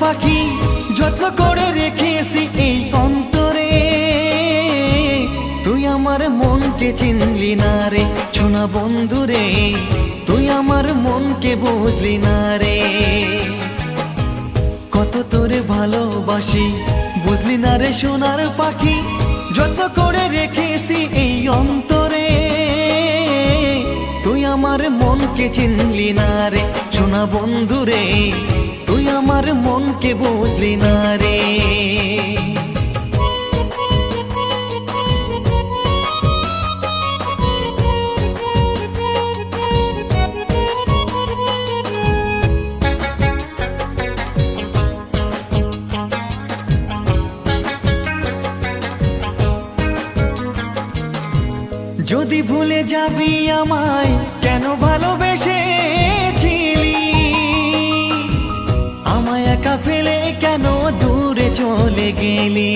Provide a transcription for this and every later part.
পাখি, যত্ন করে রেখেছি এই অন্তরে। তুই আমার মনকে চিনলি না রে সোনা বন্ধু রে। তুই আমার মনকে বুঝলি না রে। কত তোরে ভালোবাসি, বুঝলি না রে সোনার পাখি যত করে রেখেছি এই অন্তরে। তুই আমার মনকে চিনলি না রে। সোনা বন্ধু রে তুই আমার মনকে বুঝলি না রে। যদি ভুলে যাবি আমায়, কেন ভালোবেসেছিলি চলে গেলি।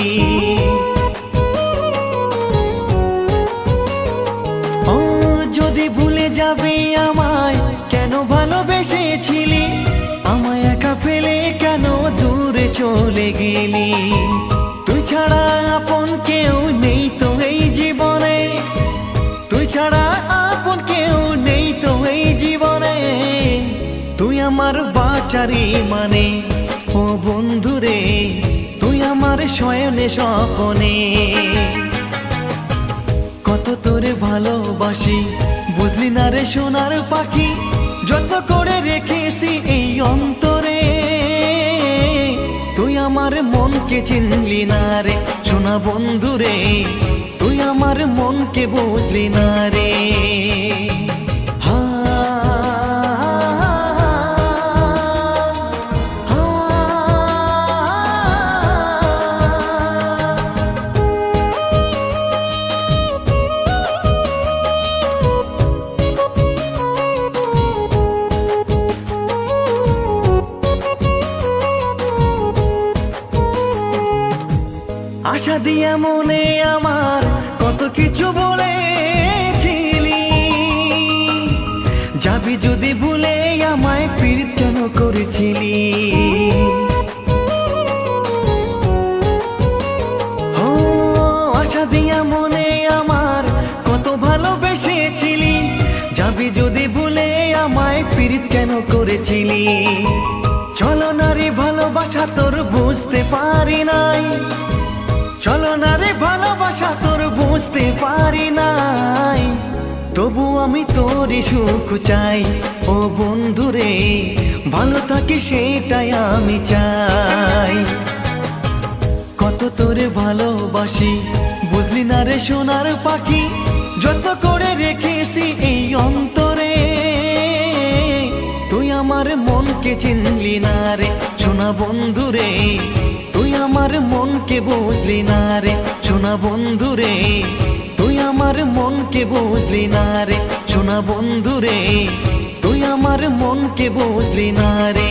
ও, যদি ভুলে যাবি আমায়, কেন ভালোবেসেছিলি? আমায় একা ফেলে কেন দূরে চলে গেলি? তুই ছাড়া আপন কেউ নেই তো এই জীবনে। তুই ছাড়া আপন কেউ নেই তো এই জীবনে। তুই আমার বাচারি মানে ও বন্ধু রে তুই আমার শয়নে স্বপনে। কত তোরে ভালোবাসি, বুঝলি না রে সোনার পাখি? যত্ন করে রেখেছি এই অন্তরে। তুই আমার মনকে চিনলি না রে সোনা বন্ধু রে তুই আমার মনকে বুঝলি না রে। আশা দিয়া মনে আমার কত কিছু বলেছিলি। যাবি যদি ভুলে আমায় পীড়িত কেন করেছিলি? আশা দিয়া মনে আমার কত ভালোবেসেছিলি। যাবি যদি ভুলে আমায় পীড়িত কেন করেছিলি? চলো না রে ভালোবাসা, তোর বুঝতে পারি নাই। চলো না রে ভালোবাসা, তোর বুঝতে পারি নাই। তবু আমি তোরই সুখ চাই। ও বন্ধু রে, ভালো থাকি সেটাই আমি চাই। কত তোরে ভালোবাসি, বুঝলি না রে সোনার পাখি? যত করে রেখেছি এই অন্তরে। তুই আমার মনকে চিনলি না রে, সোনা বন্ধু রে। আমার মনকে বুঝলি না রে, সোনা বন্ধু রে তুই আমার মনকে বুঝলি না রে, সোনা বন্ধু রে তুই আমার মনকে বুঝলি না রে।